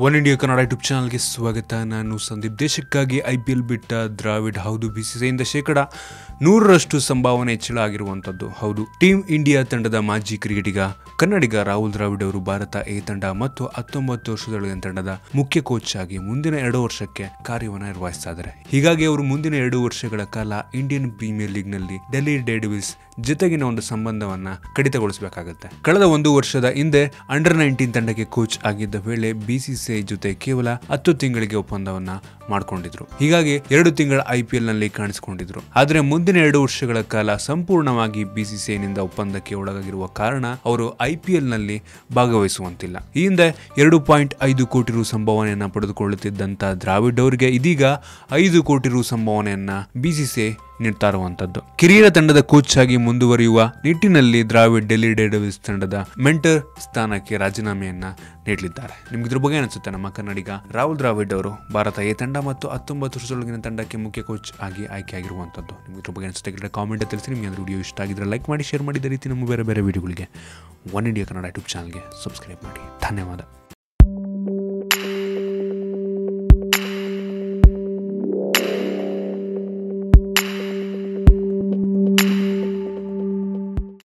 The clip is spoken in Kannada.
ಒನ್ ಇಂಡಿಯಾ ಕನ್ನಡ ಯೂಟ್ಯೂಬ್ ಚಾನಲ್ಗೆ ಸ್ವಾಗತ. ನಾನು ಸಂದೀಪ್ ದೇಶಕ್ಕಾಗಿ ಐ ಪಿ ಎಲ್ ಬಿಟ್ಟ ದ್ರಾವಿಡ್. ಹೌದು, ಬಿ ಸಿ ಸಿಯಿಂದ ಶೇಕಡ ನೂರರಷ್ಟು ಸಂಭಾವನೆ ಹೆಚ್ಚಳ ಆಗಿರುವಂಥದ್ದು ಹೌದು ಟೀಮ್ ಇಂಡಿಯಾ ತಂಡದ ಮಾಜಿ ಕ್ರಿಕೆಟಿಗ, ಕನ್ನಡಿಗ ರಾಹುಲ್ ದ್ರಾವಿಡ್ ಅವರು ಭಾರತ ಎ ತಂಡ ಮತ್ತು ಹತ್ತೊಂಬತ್ತು ವರ್ಷದೊಳಗಿನ ತಂಡದ ಮುಖ್ಯ ಕೋಚ್ ಆಗಿ ಮುಂದಿನ ಎರಡು ವರ್ಷಕ್ಕೆ ಕಾರ್ಯವನ್ನು ನಿರ್ವಹಿಸ್ತಾ ಹೀಗಾಗಿ ಅವರು ಮುಂದಿನ ಎರಡು ವರ್ಷಗಳ ಕಾಲ ಇಂಡಿಯನ್ ಪ್ರೀಮಿಯರ್ ಲೀಗ್ನಲ್ಲಿ ಡೆಲ್ಲಿ ಡೇವಿಲ್ಸ್ ಜೊತೆಗಿನ ಒಂದು ಸಂಬಂಧವನ್ನ ಕಡಿತಗೊಳಿಸಬೇಕಾಗುತ್ತೆ. ಕಳೆದ ಒಂದು ವರ್ಷದ ಹಿಂದೆ ಅಂಡರ್ ನೈನ್ಟೀನ್ ತಂಡಕ್ಕೆ ಕೋಚ್ ಆಗಿದ್ದ ವೇಳೆ ಬಿಸಿಸಿಐ ಜೊತೆ ಕೇವಲ ಹತ್ತು ತಿಂಗಳಿಗೆ ಒಪ್ಪಂದವನ್ನ ಮಾಡಿಕೊಂಡಿದ್ರು. ಹೀಗಾಗಿ ಎರಡು ತಿಂಗಳ ಐ ಪಿ ಎಲ್ನಲ್ಲಿ ಕಾಣಿಸಿಕೊಂಡಿದ್ರು. ಆದರೆ ಮುಂದಿನ ಎರಡು ವರ್ಷಗಳ ಕಾಲ ಸಂಪೂರ್ಣವಾಗಿ ಬಿಸಿಸಿಐ ನಿಂದ ಒಪ್ಪಂದಕ್ಕೆ ಒಳಗಾಗಿರುವ ಕಾರಣ ಅವರು ಐ ಪಿ ಎಲ್ನಲ್ಲಿ ಭಾಗವಹಿಸುವಂತಿಲ್ಲ. ಈ ಹಿಂದೆ ಎರಡು ಪಾಯಿಂಟ್ ಐದು ಕೋಟಿ ರು ಸಂಭಾವನೆಯನ್ನ ಪಡೆದುಕೊಳ್ಳುತ್ತಿದ್ದಂತ ದ್ರಾವಿಡ್ ಅವರಿಗೆ ಇದೀಗ ಐದು ಕೋಟಿ ರು ಸಂಭಾವನೆಯನ್ನ ಬಿಸಿಸಿಐ ನೀಡ್ತಾ ಇರುವಂತದ್ದು. ಕಿರಿಯರ ತಂಡದ ಕೋಚ್ ಆಗಿ ಮುಂದುವರಿಯುವ ನಿಟ್ಟಿನಲ್ಲಿ ದ್ರಾವಿಡ್ ಡೆಲ್ಲಿ ಡೇಡವಿಸ್ ತಂಡದ ಮೆಂಟರ್ ಸ್ಥಾನಕ್ಕೆ ರಾಜೀನಾಮೆಯನ್ನ ನೀಡಲಿದ್ದಾರೆ. ನಿಮ್ಗೆ ಇದ್ರ ಬಗ್ಗೆ ಅನಿಸುತ್ತೆ ನಮ್ಮ ಕನ್ನಡಿಗ ರಾಹುಲ್ ದ್ರಾವಿಡ್ ಅವರು ಭಾರತ ಎ ತಂಡ ಮತ್ತು ಹತ್ತೊಂಬತ್ತು ವರ್ಷದೊಳಗಿನ ತಂಡಕ್ಕೆ ಮುಖ್ಯ ಕೋಚ್ ಆಗಿ ಆಯ್ಕೆಯಾಗಿರುವಂಥದ್ದು ನಿಮ್ಗೆ ಇದ್ರ ಬಗ್ಗೆ ಅನಿಸುತ್ತೆ? ಕಾಮೆಂಟ್ ತಿಳಿಸಿ. ನಿಮಗೆ ಅಂದ್ರೆ ವಿಡಿಯೋ ಇಷ್ಟ ಆಗಿದ್ರೆ ಲೈಕ್ ಮಾಡಿ ಶೇರ್ ಮಾಡಿದ ರೀತಿ ನಮ್ಮ ಬೇರೆ ಬೇರೆ ವಿಡಿಯೋಗಳಿಗೆ ಒನ್ ಇಂಡಿಯಾ ಕನ್ನಡ ಯೂಟ್ಯೂಬ್ ಚಾನಲ್ಗೆ ಸಬ್ಸ್ಕ್ರೈಬ್ ಮಾಡಿ. ಧನ್ಯವಾದ.